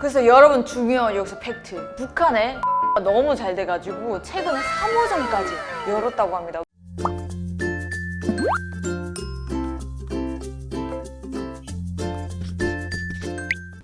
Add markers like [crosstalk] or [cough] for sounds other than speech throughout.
그래서 여러분 중요한 여기서 팩트. 북한에 [laughs] 너무 잘 돼가지고 최근에 3호점까지 열었다고 합니다.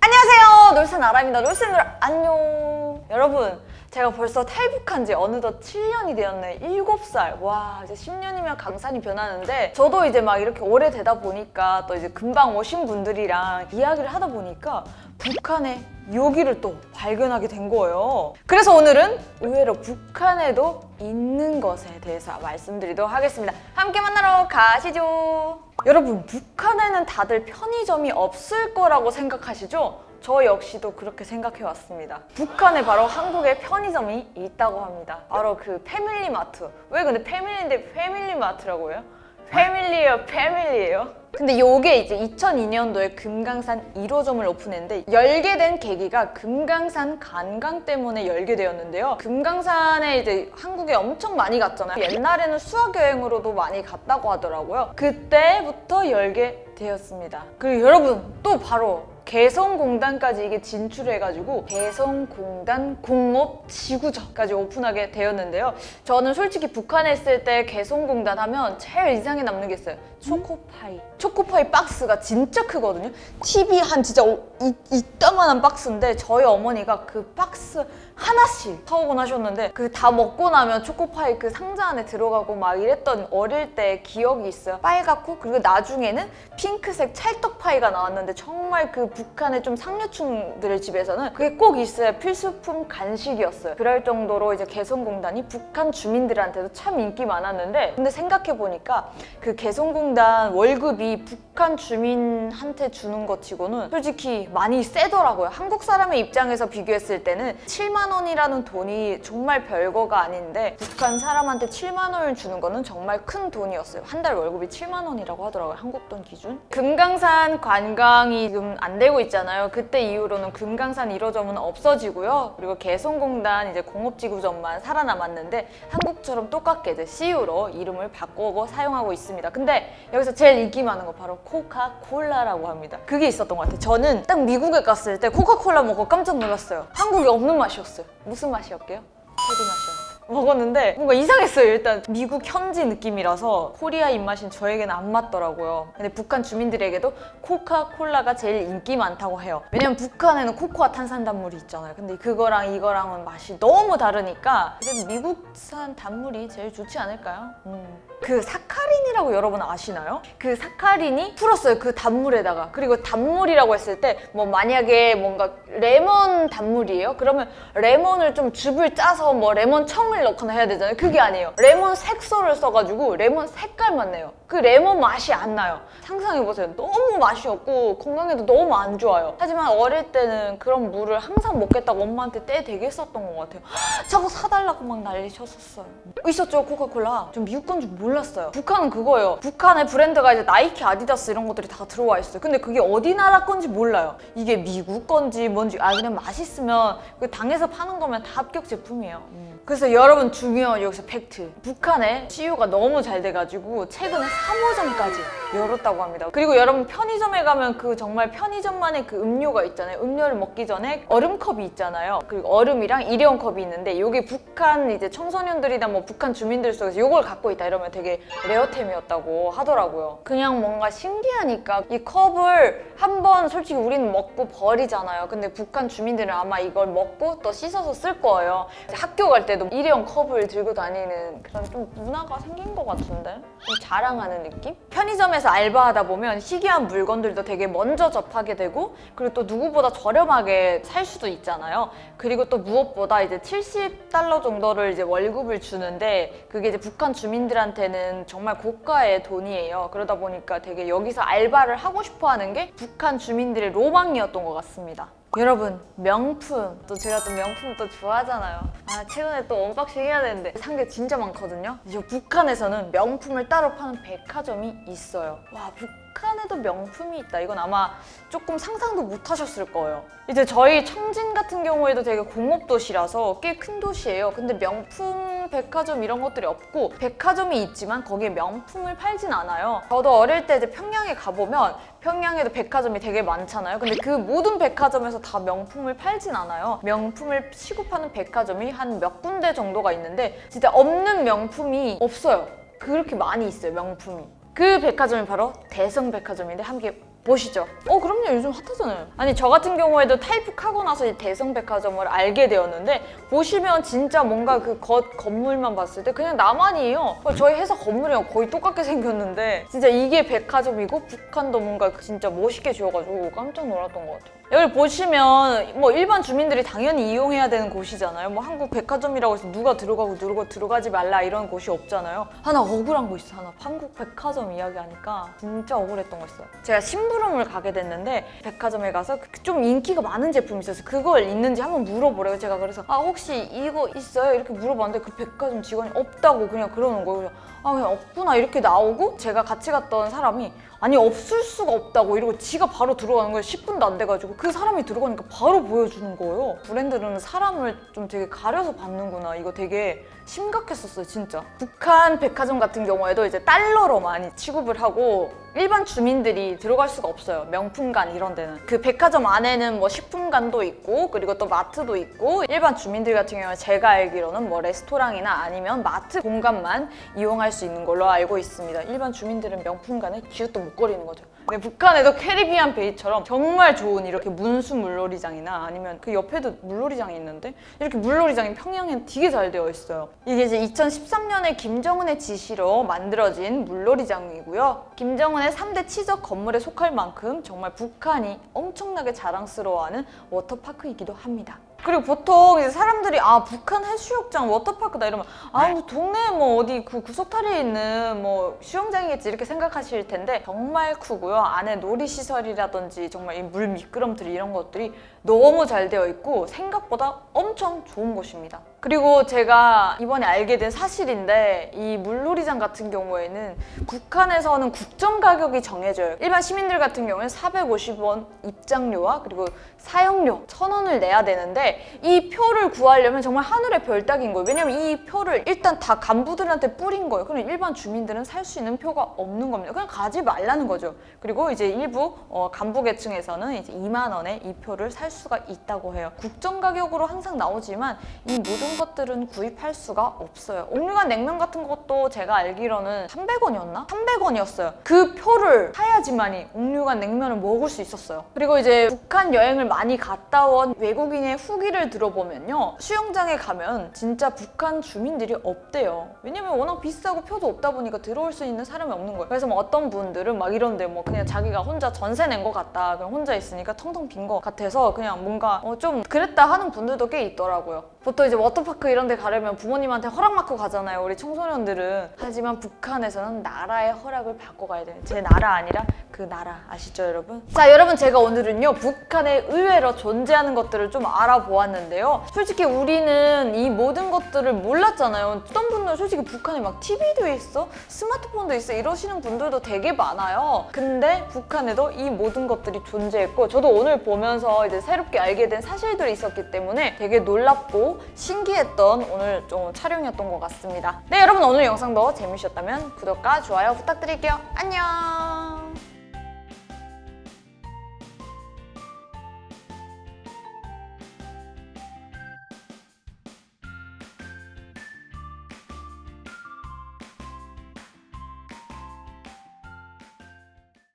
안녕하세요. 놀산 아람입니다. 놀산들 안녕. 여러분, 제가 벌써 탈북한 지 어느덧 7년이 되었네. 7살. 와, 이제 10년이면 강산이 변하는데 저도 이제 막 이렇게 오래 되다 보니까 또 이제 금방 오신 분들이랑 이야기를 하다 보니까 북한에 여기를 또 발견하게 된 거예요. 그래서 오늘은 의외로 북한에도 있는 것에 대해서 말씀드리도록 하겠습니다. 함께 만나러 가시죠. 여러분, 북한에는 다들 편의점이 없을 거라고 생각하시죠? 저 역시도 그렇게 생각해 왔습니다. 북한에 바로 한국에 편의점이 있다고 합니다. 바로 그 패밀리마트. 왜 근데 패밀리인데 패밀리마트라고 해요? 패밀리예요, 패밀리예요. 근데 요게 이제 2002년도에 금강산 1호점을 오픈했는데 열게 된 계기가 금강산 관광 때문에 열게 되었는데요. 금강산에 이제 한국에 엄청 많이 갔잖아요. 옛날에는 수학 여행으로도 많이 갔다고 하더라고요. 그때부터 열게 되었습니다. 그리고 여러분 또 바로 개성공단까지 이게 진출해가지고 개성공단 공업 지구점까지 오픈하게 되었는데요. 저는 솔직히 북한에 있을 때 개성공단 하면 제일 인상에 남는 게 있어요. 초코파이. 초코파이 박스가 진짜 크거든요. TV 한 진짜 오- 이, 이따만한 박스인데 저희 어머니가 그 박스 하나씩 사오곤 하셨는데 그 다 먹고 나면 초코파이 그 상자 안에 들어가고 막 이랬던 어릴 때 기억이 있어요. 빨갛고 그리고 나중에는 핑크색 찰떡파이가 나왔는데 정말 그 북한의 좀 상류층들의 집에서는 그게 꼭 있어야 필수품 간식이었어요. 그럴 정도로 이제 개성공단이 북한 주민들한테도 참 인기 많았는데 근데 생각해 보니까 그 개성공단 월급이 북한 주민한테 주는 것 치고는 솔직히 많이 세더라고요. 한국 사람의 입장에서 비교했을 때는 7만 원이라는 돈이 정말 별거가 아닌데 북한 사람한테 7만 원을 주는 거는 정말 큰 돈이었어요. 한 달 월급이 7만 원이라고 하더라고요. 한국 돈 기준. 금강산 관광이 지금 안 되고 있잖아요. 그때 이후로는 금강산 1호점은 없어지고요. 그리고 개성공단 이제 공업지구점만 살아남았는데 한국처럼 똑같게 이제 CU로 이름을 바꾸고 사용하고 있습니다. 근데 여기서 제일 인기 많은 거 바로 코카콜라라고 합니다. 그게 있었던 것 같아요. 저는 딱 미국에 갔을 때 코카콜라 먹고 깜짝 놀랐어요. 한국에 없는 맛이었어요. 무슨 맛이었게요? 체리 맛이었어요. 먹었는데 뭔가 이상했어요. 일단 미국 현지 느낌이라서 코리아 입맛인 저에게는 안 맞더라고요. 근데 북한 주민들에게도 코카콜라가 제일 인기 많다고 해요. 왜냐면 북한에는 코코아 탄산단물이 있잖아요. 근데 그거랑 이거랑은 맛이 너무 다르니까 그래도 미국산 단물이 제일 좋지 않을까요? 음. 그 사카린이라고 여러분 아시나요? 그 사카린이 풀었어요. 그 단물에다가. 그리고 단물이라고 했을 때 뭐 만약에 뭔가 레몬 단물이에요? 그러면 레몬을 좀 즙을 짜서 뭐 레몬 청을 넣거나 해야 되잖아요. 그게 아니에요. 레몬 색소를 써가지고 레몬 색깔만 내요. 그 레몬 맛이 안 나요. 상상해보세요. 너무 맛이 없고 건강에도 너무 안 좋아요. 하지만 어릴 때는 그런 물을 항상 먹겠다고 엄마한테 떼 되게 썼던 것 같아요. 저거 사달라고 막 난리 쳤었어요. 있었죠, 코카콜라. 전 미국 건 줄 몰랐어요. 북한은 그거예요. 북한의 브랜드가 이제 나이키, 아디다스 이런 것들이 다 들어와 있어요. 근데 그게 어디 나라 건지 몰라요. 이게 미국 건지 뭔지, 아, 그냥 맛있으면 그 당에서 파는 거면 다 합격 제품이에요. 음. 그래서 여러분 중요한 여기서 팩트. 북한에 CU가 너무 잘 돼가지고 최근에 3호점까지 열었다고 합니다. 그리고 여러분 편의점에 가면 그 정말 편의점만의 그 음료가 있잖아요. 음료를 먹기 전에 얼음컵이 있잖아요. 그리고 얼음이랑 일회용 컵이 있는데 이게 북한 이제 청소년들이나 뭐 북한 주민들 속에서 이걸 갖고 있다 이러면 되게 레어템이었다고 하더라고요. 그냥 뭔가 신기하니까 이 컵을 한 번 솔직히 우리는 먹고 버리잖아요. 근데 북한 주민들은 아마 이걸 먹고 또 씻어서 쓸 거예요. 학교 갈때 도 일회용 컵을 들고 다니는 그런 좀 문화가 생긴 것 같은데? 좀 자랑하는 느낌? 편의점에서 알바하다 보면 희귀한 물건들도 되게 먼저 접하게 되고 그리고 또 누구보다 저렴하게 살 수도 있잖아요. 그리고 또 무엇보다 이제 70달러 정도를 이제 월급을 주는데 그게 이제 북한 주민들한테는 정말 고가의 돈이에요. 그러다 보니까 되게 여기서 알바를 하고 싶어 하는 게 북한 주민들의 로망이었던 것 같습니다. 여러분 명품. 또 제가 또 명품 또 좋아하잖아요. 아 최근에 또 언박싱 해야 되는데 산 게 진짜 많거든요. 이제 북한에서는 명품을 따로 파는 백화점이 있어요. 와 북 한에도 명품이 있다. 이건 아마 조금 상상도 못 하셨을 거예요. 이제 저희 청진 같은 경우에도 되게 공업 도시라서 꽤 큰 도시예요. 근데 명품 백화점 이런 것들이 없고 백화점이 있지만 거기에 명품을 팔진 않아요. 저도 어릴 때 이제 평양에 가보면 평양에도 백화점이 되게 많잖아요. 근데 그 모든 백화점에서 다 명품을 팔진 않아요. 명품을 취급하는 백화점이 한 몇 군데 정도가 있는데 진짜 없는 명품이 없어요. 그렇게 많이 있어요, 명품이. 그 백화점이 바로 대성백화점인데 함께 보시죠. 어, 그럼요. 요즘 핫하잖아요. 아니, 저 같은 경우에도 탈북하고 나서 이 대성백화점을 알게 되었는데 보시면 진짜 뭔가 그 겉 건물만 봤을 때 그냥 나만이에요. 저희 회사 건물이랑 거의 똑같게 생겼는데 진짜 이게 백화점이고 북한도 뭔가 진짜 멋있게 지어가지고 깜짝 놀랐던 것 같아요. 여기 보시면 뭐 일반 주민들이 당연히 이용해야 되는 곳이잖아요. 뭐 한국 백화점이라고 해서 누가 들어가고 누가 들어가지 말라 이런 곳이 없잖아요. 하나 억울한 거 있어. 하나 한국 백화점 이야기하니까 진짜 억울했던 거 있어요. 제가 심부름을 가게 됐는데 백화점에 가서 그- 좀 인기가 많은 제품이 있어서 그걸 있는지 한번 물어보래요. 제가 그래서 아 혹시 이거 있어요? 이렇게 물어봤는데 그 백화점 직원이 없다고 그냥 그러는 거예요. 그래서 아 그냥 없구나. 이렇게 나오고 제가 같이 갔던 사람이 아니 없을 수가 없다고 이러고 지가 바로 들어가는 거예요. 10분도 안 돼가지고. 그 사람이 들어가니까 바로 보여주는 거예요. 브랜드는 사람을 좀 되게 가려서 받는구나. 이거 되게 심각했었어요 진짜. 북한 백화점 같은 경우에도 이제 달러로 많이 취급을 하고 일반 주민들이 들어갈 수가 없어요. 명품관 이런 데는. 그 백화점 안에는 뭐 식품관도 있고 그리고 또 마트도 있고 일반 주민들 같은 경우에 제가 알기로는 뭐 레스토랑이나 아니면 마트 공간만 이용할 수 있는 걸로 알고 있습니다 일반 주민들은 명품관에 기웃도 못 거리는 거죠 근데 북한에도 캐리비안 베이처럼 정말 좋은 이렇게 문수 물놀이장이나 아니면 그 옆에도 물놀이장이 있는데 이렇게 물놀이장이 평양엔 되게 잘 되어 있어요. 이게 이제 2013년에 김정은의 지시로 만들어진 물놀이장이고요. 김정은의 3대 치적 건물에 속할 만큼 정말 북한이 엄청나게 자랑스러워하는 워터파크이기도 합니다. 그리고 보통 이제 사람들이 아 북한 해수욕장 워터파크다 이러면 아 뭐 동네에 뭐 어디 그 구석타리에 있는 뭐 수영장이겠지 이렇게 생각하실 텐데 정말 크고요. 안에 놀이시설이라든지 정말 이 물 미끄럼틀 이런 것들이 너무 잘 되어 있고 생각보다 엄청 좋은 곳입니다 그리고 제가 이번에 알게 된 사실인데 이 물놀이장 같은 경우에는 북한에서는 국정 가격이 정해져요. 일반 시민들 같은 경우에는 450원 입장료와 그리고 사용료 1,000원을 내야 되는데 이 표를 구하려면 정말 하늘의 별 따기인 거예요. 왜냐면 이 표를 일단 다 간부들한테 뿌린 거예요. 그럼 일반 주민들은 살 수 있는 표가 없는 겁니다. 그냥 가지 말라는 거죠. 그리고 이제 일부 어, 간부 계층에서는 이제 2만 원에 이 표를 살 수가 있다고 해요. 국정 가격으로 항상 나오지만 이 모든 것들은 구입할 수가 없어요. 옥류관 냉면 같은 것도 제가 알기로는 300원이었나? 300원이었어요. 그 표를 사야지만이 옥류관 냉면을 먹을 수 있었어요. 그리고 이제 북한 여행을 많이 갔다 온 외국인의 후기를 들어보면요. 수영장에 가면 진짜 북한 주민들이 없대요. 왜냐면 워낙 비싸고 표도 없다 보니까 들어올 수 있는 사람이 없는 거예요. 그래서 뭐 어떤 분들은 막 이런데 뭐 그냥 자기가 혼자 전세 낸 것 같다. 그냥 혼자 있으니까 텅텅 빈 것 같아서 그냥 뭔가 어, 좀 그랬다 하는 분들도 꽤 있더라고요. 보통 이제 워터파크 이런 데 가려면 부모님한테 허락 받고 가잖아요. 우리 청소년들은. 하지만 북한에서는 나라의 허락을 받고 가야 돼요. 제 나라 아니라 그 나라 아시죠 여러분? 자 여러분 제가 오늘은요 북한에 의외로 존재하는 것들을 좀 알아보았는데요. 솔직히 우리는 이 모든 것들을 몰랐잖아요. 어떤 분들 솔직히 북한에 막 TV도 있어? 스마트폰도 있어? 이러시는 분들도 되게 많아요. 근데 북한에도 이 모든 것들이 존재했고 저도 오늘 보면서 이제 새롭게 알게 된 사실들이 있었기 때문에 되게 놀랍고 신기했던 오늘 좀 촬영이었던 것 같습니다. 네 여러분 오늘 영상도 재밌으셨다면 구독과 좋아요 부탁드릴게요. 안녕